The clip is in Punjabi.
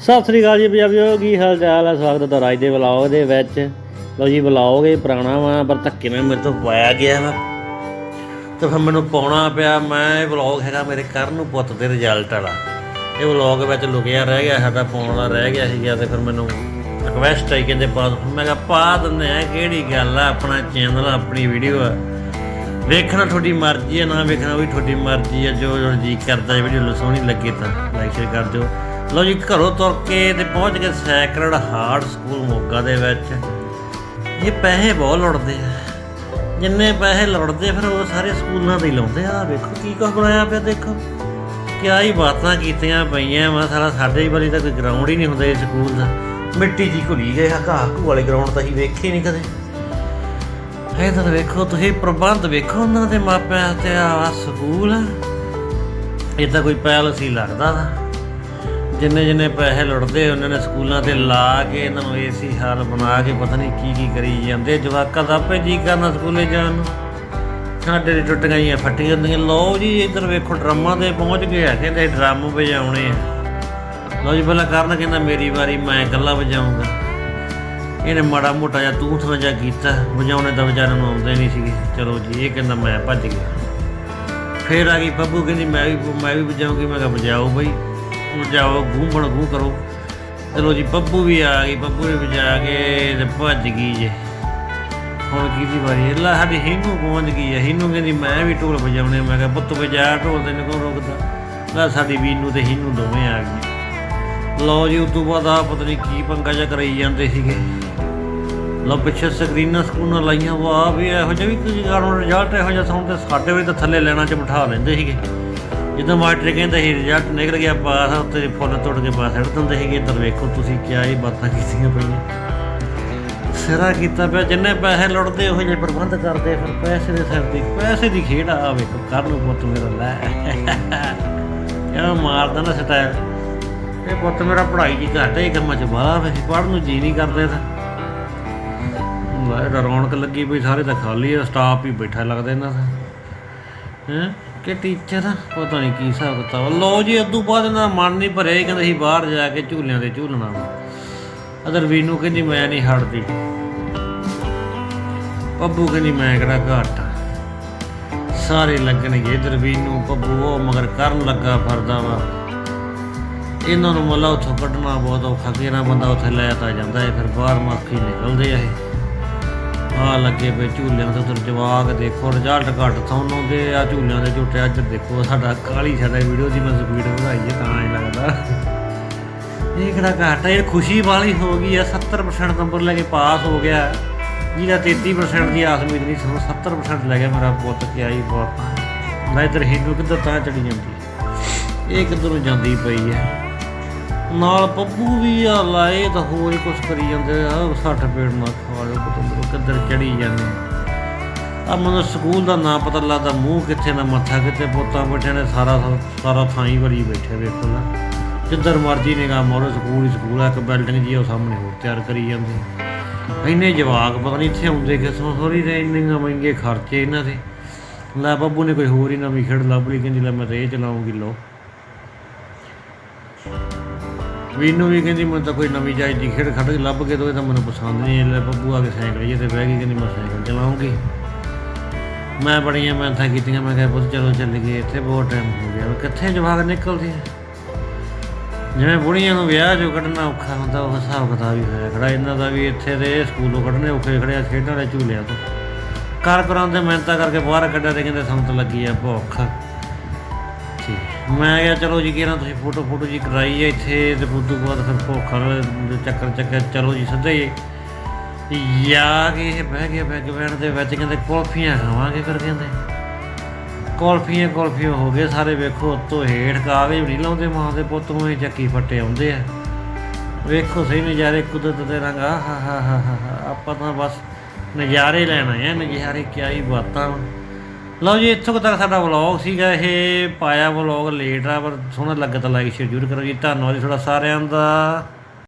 ਸਤਿ ਸ੍ਰੀ ਅਕਾਲ ਜੀ ਪੰਜਾਬੀਓ, ਕੀ ਹਾਲ ਚਾਲ ਹੈ ਸਵਾਗਤ ਹੈ ਰਾਜ ਦੇ ਵਲੌਗ ਦੇ ਵਿੱਚ। ਲਓ ਜੀ, ਵਲੌਗ ਇਹ ਪੁਰਾਣਾ ਵਾ, ਪਰ ਧੱਕੇ ਨਾਲ ਮੇਰੇ ਤੋਂ ਪਾਇਆ ਗਿਆ ਵਾ। ਤੇ ਫਿਰ ਮੈਨੂੰ ਪਾਉਣਾ ਪਿਆ, ਮੈਂ ਇਹ ਵਲੌਗ ਹੈਗਾ ਮੇਰੇ ਕਰਨ ਨੂੰ ਪੁੱਤ ਦੇ ਰਿਜ਼ਲਟ ਵਾਲਾ। ਇਹ ਵਲੌਗ ਵਿੱਚ ਲੁਕਿਆ ਰਹਿ ਗਿਆ, ਸਾਡਾ ਪਾਉਣ ਵਾਲਾ ਰਹਿ ਗਿਆ ਸੀਗਾ ਤੇ ਫਿਰ ਮੈਨੂੰ ਰਿਕਵੈਸਟ ਆਈ ਕਹਿੰਦੇ ਪਾ ਮੈਂ ਕਿਹਾ, ਪਾ ਦਿੰਦੇ ਆ, ਕਿਹੜੀ ਗੱਲ ਆ? ਆਪਣਾ ਚੈਨਲ ਆਪਣੀ ਵੀਡੀਓ ਆ। ਵੇਖਣਾ ਤੁਹਾਡੀ ਮਰਜ਼ੀ ਹੈ ਨਾ ਵੇਖਣਾ ਵੀ ਤੁਹਾਡੀ ਮਰਜ਼ੀ ਹੈ ਜੋ ਜੋ ਜੀ ਕਰਦਾ ਵੀਡੀਓ ਸੋਹਣੀ ਲੱਗੇ ਤਾਂ ਲਾਈਕ ਸ਼ੇਅਰ ਕਰ ਦਿਓ। ਲਓ ਜੀ, ਘਰੋਂ ਤੁਰ ਕੇ ਤੇ ਪਹੁੰਚ ਗਏ ਸੈਕਰਡ ਹਾਰਟ ਸਕੂਲ ਮੋਗਾ ਦੇ ਵਿੱਚ। ਇਹ ਪੈਸੇ ਬਹੁਤ ਲੁੱਟਦੇ ਆ। ਜਿੰਨੇ ਪੈਸੇ ਲੁੱਟਦੇ ਫਿਰ ਉਹ ਸਾਰੇ ਸਕੂਲਾਂ ਤੇ ਹੀ ਲਾਉਂਦੇ ਆ। ਵੇਖੋ ਕੀ ਕੁਛ ਬਣਾਇਆ ਪਿਆ, ਦੇਖੋ। ਕਿਆ ਹੀ ਬਾਤਾਂ ਕੀਤੀਆਂ ਪਈਆਂ ਮੈਂ ਸਾਰਾ ਸਾਡੇ ਹੀ ਵਾਲੀ ਤਾਂ ਕੋਈ ਗਰਾਊਂਡ ਹੀ ਨਹੀਂ ਹੁੰਦਾ ਇਸ ਸਕੂਲ ਦਾ। ਮਿੱਟੀ ਜੀ ਘੁਲੀ ਗਏ ਆ, ਘਾਹ ਘੂ ਵਾਲੇ ਗਰਾਊਂਡ ਤਾਂ ਹੀ ਵੇਖੇ ਨਹੀਂ ਕਦੇ। ਇਹ ਤਾਂ ਵੇਖੋ, ਤੁਸੀਂ ਪ੍ਰਬੰਧ ਵੇਖੋ ਉਹਨਾਂ ਦੇ ਮਾਪਿਆਂ ਤੇ ਆ ਸਕੂਲ। ਆ। ਇਹ ਤਾਂ ਕੋਈ ਪੈਲਸ ਹੀ ਲੱਗਦਾ ਦਾ ਜਿੰਨੇ ਜਿੰਨੇ ਪੈਸੇ ਲੁੱਟਦੇ, ਉਹਨਾਂ ਨੇ ਸਕੂਲਾਂ ਤੇ ਲਾ ਕੇ ਇਹਨਾਂ ਨੂੰ ਏਸੀ ਹਾਲ ਬਣਾ ਕੇ ਪਤਾ ਨਹੀਂ ਕੀ ਕੀ ਕਰੀ ਜਾਂਦੇ। ਜਵਾਕਾਂ ਦਾ ਆਪੇ ਜੀ ਕਰਨਾ ਸਕੂਲੇ ਜਾਣ ਨੂੰ। ਸਾਡੇ ਦੀ ਟੁੱਟ ਗਈਆਂ ਫੱਟੀਆਂ ਹੁੰਦੀਆਂ। ਲਓ ਜੀ, ਇੱਧਰ ਵੇਖੋ, ਡਰਾਮਾਂ ਤੇ ਪਹੁੰਚ ਗਏ ਆ। ਕਹਿੰਦੇ ਡਰਮ ਵਜਾਉਣੇ ਆ। ਲਓ ਜੀ, ਪਹਿਲਾਂ ਕਰਨ ਕਹਿੰਦਾ, ਮੇਰੀ ਵਾਰੀ, ਮੈਂ ਇਕੱਲਾ ਵਜਾਊਂਗਾ। ਇਹਨੇ ਮਾੜਾ ਮੋਟਾ ਜਿਹਾ ਤੂੰ ਥਾਂ ਜਿਹਾ ਕੀਤਾ। ਵਜਾਉਣੇ ਤਾਂ ਵਿਚਾਰਿਆਂ ਨੂੰ ਆਉਂਦੇ ਨਹੀਂ ਸੀਗੇ। ਚਲੋ ਜੀ, ਇਹ ਕਹਿੰਦਾ, ਮੈਂ ਭੱਜ ਗਿਆ। ਫੇਰ ਆ ਗਈ ਬੱਬੂ, ਕਹਿੰਦੀ, ਮੈਂ ਵੀ ਮੈਂ ਵੀ ਵਜਾਉਂਗੀ ਮੈਂ ਕਿਹਾ, ਵਜਾਓ ਬਈ। ਵਜਾਓ ਗੂੰਬਣ ਗੂੰ ਕਰੋ। ਚਲੋ ਜੀ, ਬੱਬੂ ਵੀ ਆ ਗਈ, ਬੱਬੂ ਨੇ ਵਜਾ ਕੇ ਤੇ ਭੱਜ ਗਈ ਜੇ। ਹੁਣ ਕਿਹਦੀ ਵਾਰੀ? ਹੈ ਸਾਡੀ ਹਿੰਨੂ ਪਹੁੰਚ ਗਈ ਹੈ ਹੀਨੂ ਕਹਿੰਦੀ, ਮੈਂ ਵੀ ਢੋਲ ਵਜਾਉਣੇ ਮੈਂ ਕਿਹਾ, ਪੁੱਤ ਵਜਾ ਢੋਲ, ਤੈਨੂੰ ਕੌਣ ਰੋਕਦਾ? ਲੈ ਸਾਡੀ ਵੀਨੂ ਤੇ ਹਿੰਨੂ ਦੋਵੇਂ ਆ ਗਏ ਲਓ ਜੀ, ਉਸ ਤੋਂ ਬਾਅਦ ਆ ਪਤਾ ਨਹੀਂ ਕੀ ਪੰਗਾ ਜਿਹਾ ਕਰਾਈ ਜਾਂਦੇ ਸੀਗੇ। ਲਓ, ਪਿੱਛੇ ਸਕਰੀਨਾਂ ਸਕੂਨਾਂ ਲਾਈਆਂ, ਵਾਹ ਵੀ ਇਹੋ ਜਿਹਾ ਵੀ ਤੁਸੀਂ ਕਾਰਨ ਰਿਜ਼ਲਟ ਇਹੋ ਜਿਹਾ ਸੁਣ ਤੇ ਸਾਡੇ ਵੀ ਤਾਂ ਥੱਲੇ ਲੈਣਾ ਚ ਬਿਠਾ ਲੈਂਦੇ ਸੀਗੇ। ਜਦੋਂ ਮਾਸਟਰ ਕਹਿੰਦਾ ਸੀ ਰਿਜ਼ਲਟ ਨਿਕਲ ਗਿਆ ਪਾਸ ਉੱਤੇ ਫੁੱਲ ਤੋੜ ਕੇ ਪਾਸ ਛੱਡ ਦਿੰਦੇ ਸੀਗੇ, ਇੱਧਰ ਵੇਖੋ ਤੁਸੀਂ ਕਿਆ ਇਹ ਬਾਤਾਂ ਕੀਤੀਆਂ ਪਈਆਂ। ਸਿਰਾ ਕੀਤਾ ਪਿਆ, ਜਿੰਨੇ ਪੈਸੇ ਲੁੱਟਦੇ, ਉਹ ਜਿਹੇ ਪ੍ਰਬੰਧ ਕਰਦੇ, ਫਿਰ ਪੈਸੇ ਦੇ ਸਿਰ ਦੀ ਪੈਸੇ ਦੀ ਖੇਡ ਆ ਵੇਖੋ ਕਰ ਨੂੰ ਪੁੱਤ ਮੇਰਾ ਲੈ। ਇਹ ਮਾਰਦਾ ਨਾ ਸਟਾਈਲ। ਇਹ ਪੁੱਤ ਮੇਰਾ ਪੜ੍ਹਾਈ ਦੀ ਘੱਟ ਹੈ ਕੰਮਾਂ ਚ ਬਾਹਰ ਵੇ, ਪੜ੍ਹਨ ਨੂੰ ਜੀ ਨਹੀਂ ਕਰਦੇ ਤਾਂ ਰੌਣਕ ਲੱਗੀ ਪਈ, ਸਾਰੇ ਤਾਂ ਖਾਲੀ ਆ ਸਟਾਫ ਹੀ ਬੈਠਾ ਲੱਗਦਾ ਇਹਨਾਂ ਦਾ। ਹੈ? ਕਿ ਟੀਚਰ ਪਤਾ ਨਹੀਂ ਕੀ ਹਿਸਾਬ ਕਿਤਾਬ ਲੋ ਜੀ ਉਦੋਂ ਬਾਅਦ ਇਹਨਾਂ ਦਾ ਮਨ ਨਹੀਂ ਭਰਿਆ ਇਹ ਕਹਿੰਦੇ ਸੀ ਬਾਹਰ ਜਾ ਕੇ ਝੂਲਿਆਂ ਤੇ ਝੂਲਣਾ ਵਾ। ਅਦਰ ਵੀਨੂ ਕਹਿੰਦੀ, ਮੈਂ ਨਹੀਂ ਹਟਦੀ। ਪੱਬੂ ਕਹਿੰਦੀ, ਮੈਂ ਕਿਹੜਾ ਘੱਟ ਸਾਰੇ ਲੱਗਣਗੇ ਇਧਰ ਵੀਨੂ, ਪੱਬੂ, ਉਹ ਮਗਰ ਕਰਨ ਲੱਗਾ ਫਰਦਾ ਵਾ। ਇਹਨਾਂ ਨੂੰ ਮੱਲਾ ਉੱਥੋਂ ਕੱਢਣਾ ਬਹੁਤ ਔਖਾ, ਕਿਹੜਾ ਬੰਦਾ ਉੱਥੇ ਲੈ ਤਾਂ ਜਾਂਦਾ ਹੈ ਫਿਰ ਬਾਹਰ ਮੱਖੀ ਨਿਕਲਦੇ ਆ ਇਹ। ਆ ਲੱਗੇ ਪਏ ਝੂਲਿਆਂ ਤੇ ਉਧਰ ਜਵਾਕ ਦੇਖੋ ਰਿਜ਼ਲਟ ਘੱਟ ਤੁਹਾਨੂੰ ਦੇ ਆ ਝੂਲਿਆਂ ਦੇ ਝੂਟੇ ਅੱਜ ਦੇਖੋ, ਸਾਡਾ ਕਾਲੀ ਸਾਡਾ ਵੀਡੀਓ ਦੀ ਮੈਂ ਸਪੀਡ ਵਧਾਈ ਹੈ, ਤਾਂ ਹੀ ਲੱਗਦਾ। ਇਹ ਕਿਹੜਾ ਘੱਟ ਹੈ ਇਹ ਖੁਸ਼ੀ ਵਾਲੀ ਹੋ ਗਈ ਆ 70% ਨੰਬਰ ਲੈ ਕੇ ਪਾਸ ਹੋ ਗਿਆ। ਜਿਹਦਾ 33% ਦੀ ਆਸ ਉਮੀਦ ਨਹੀਂ ਸੀ 70% ਲੈ ਗਿਆ ਮੇਰਾ ਪੁੱਤ ਕਿ ਆਈ ਬਹੁਤ। ਮੈਂ ਇਧਰ ਹਿੰਦੂ ਕਿੱਧਰ ਤਾਂ ਚੜੀ ਜਾਂਦੀ। ਇਹ ਕਿੱਧਰ ਨੂੰ ਜਾਂਦੀ ਪਈ ਹੈ? ਨਾਲ ਪੱਪੂ ਵੀ ਆ, ਲਾਏ ਤਾਂ ਹੋਰ ਹੀ ਕੁਝ ਕਰੀ ਜਾਂਦੇ ਆ। 60 ਪੇੜ ਨਾ ਖਵਾਓ ਪਤੰਦਰੋ, ਕਿੱਧਰ ਚੜੀ ਜਾਂਦੇ। ਆ ਮੈਨੂੰ ਸਕੂਲ ਦਾ ਨਾਂ ਪਤਾ ਲੱਗਦਾ, ਮੂੰਹ ਕਿੱਥੇ ਨਾ, ਮੱਥਾ ਕਿੱਥੇ, ਪੋਤਾ ਬੈਠੇ ਨੇ, ਸਾਰਾ ਸਾਰਾ ਥਾਂ ਹੀ ਭਰੀ ਬੈਠੇ ਵੇਖੋ ਨਾ ਜਿੱਧਰ ਮਰਜ਼ੀ ਨਿਗਾਹ ਮਾਰੋ, ਸਕੂਲ ਹੀ ਸਕੂਲ ਆ, ਇੱਕ ਬਿਲਡਿੰਗ ਜੀ ਉਹ ਸਾਹਮਣੇ ਹੋਰ ਤਿਆਰ ਕਰੀ ਜਾਂਦੇ। ਇੰਨੇ ਜਵਾਕ ਪਤਾ ਨਹੀਂ ਇੱਥੇ ਆਉਂਦੇ ਕਿਸੋਂ ਥੋੜੀ ਦੇ ਇੰਨੇ ਮਹਿੰਗੇ ਖਰਚੇ ਇਹਨਾਂ ਦੇ। ਲੈ ਬੱਬੂ ਨੇ ਕੋਈ ਹੋਰ ਹੀ ਨਵੀਂ ਖੇਡ ਲੱਭ ਲਈ, ਕਹਿੰਦੀ ਲੈ ਮੈਂ ਤਾਂ ਇਹ ਚਲਾਉਂਗੀ ਲੋ ਵੀਨੂ ਵੀ ਕਹਿੰਦੀ, ਮੈਨੂੰ ਤਾਂ ਕੋਈ ਨਵੀਂ ਚਾਹੀਦੀ ਖੇਡ ਖੜ ਕੇ ਲੱਭ ਕੇ ਦੋ ਤਾਂ ਮੈਨੂੰ ਪਸੰਦ ਨਹੀਂ ਲੈ ਬੱਬੂ ਆ ਕੇ ਸਾਈਕਲ ਜੇ ਤੇ ਬਹਿ ਗਈ, ਕਹਿੰਦੀ, ਮੈਂ ਸਾਈਕਲ ਚਲਾਉਂਗੀ। ਮੈਂ ਬੜੀਆਂ ਮਿਹਨਤਾਂ ਕੀਤੀਆਂ, ਮੈਂ ਕਿਹਾ, ਪੁੱਤ, ਚਲੋ ਚੱਲ ਗਏ, ਇੱਥੇ ਬਹੁਤ ਟਾਈਮ ਹੋ ਗਿਆ। ਕਿੱਥੇ ਜਵਾਕ ਨਿਕਲਦੇ ਆ? ਜਿਵੇਂ ਬੁੜੀਆਂ ਨੂੰ ਵਿਆਹ ਜੋ ਕੱਢਣਾ ਔਖਾ ਹੁੰਦਾ, ਉਹ ਹਿਸਾਬ ਕਿਤਾਬ ਹੀ ਹੋਇਆ ਖੜਾ। ਇਹਨਾਂ ਦਾ ਵੀ ਇੱਥੇ ਦੇ ਸਕੂਲੋਂ ਕੱਢਣੇ ਔਖੇ ਖੜਿਆ ਖੇਡਾਂ ਵਾਲੇ ਝੂਲਿਆਂ ਤੋਂ ਕਰ ਕਰਾਉਂਦੇ ਮਿਹਨਤਾਂ ਕਰਕੇ ਬਾਹਰ ਕੱਢਿਆ ਤੇ ਕਹਿੰਦੇ, ਸੰਤ ਲੱਗੀ ਆ, ਭੁੱਖ। ਠੀਕ ਮੈਂ ਕਿਹਾ ਚਲੋ ਜੀ ਕਿਹਨਾਂ ਤੁਸੀਂ ਫੋਟੋ ਫੋਟੋ ਜੀ ਕਰਾਈ ਹੈ ਇੱਥੇ ਤੇ ਉਸ ਤੋਂ ਬਾਅਦ ਫਿਰ ਭੁੱਖ ਚੱਕਰ ਚੱਕਰ ਚਲੋ ਜੀ ਸਿੱਧੇ ਹੀ ਯਾ ਕੇ ਇਹ ਬਹਿ ਗਿਆ ਬੈਗ ਬੈਣ ਦੇ ਵਿੱਚ ਕਹਿੰਦੇ ਕੁਲਫੀਆਂ ਖਾਵਾਂਗੇ ਫਿਰ ਕਹਿੰਦੇ। ਕੁਲਫੀਆਂ ਕੁਲਫੀਆਂ ਹੋ ਗਏ ਸਾਰੇ ਵੇਖੋ ਉੱਤੋਂ ਹੇਠ ਕਾਗਜ਼ ਵੀ ਨਹੀਂ ਲਾਉਂਦੇ ਮਾਂ ਦੇ ਪੁੱਤ ਨੂੰ, ਇਹ ਚੱਕੀ ਫੱਟੇ ਆਉਂਦੇ ਆ। ਵੇਖੋ ਸਹੀ ਨਜ਼ਾਰੇ ਕੁਦਰਤ ਦੇ ਰੰਗ ਆ ਹਾ ਹਾ ਹਾ ਆਪਾਂ ਤਾਂ ਬਸ ਨਜ਼ਾਰੇ ਲੈਣ ਆਏ ਆ, ਨਜ਼ਾਰੇ ਕਿਆ ਹੀ ਬਾਤਾਂ ਲਓ ਜੀ, ਇੱਥੋਂ ਤੱਕ ਸਾਡਾ ਵਲੌਗ ਸੀਗਾ ਇਹ, ਪਾਇਆ ਵਲੌਗ ਲੇਟ ਆ ਪਰ ਸੋਹਣਾ ਲੱਗਾ ਤਾਂ ਲਾਈਕ ਸ਼ੇਅਰ ਜ਼ਰੂਰ ਕਰੋ ਜੀ। ਧੰਨਵਾਦ ਜੀ ਤੁਹਾਡਾ ਸਾਰਿਆਂ ਦਾ।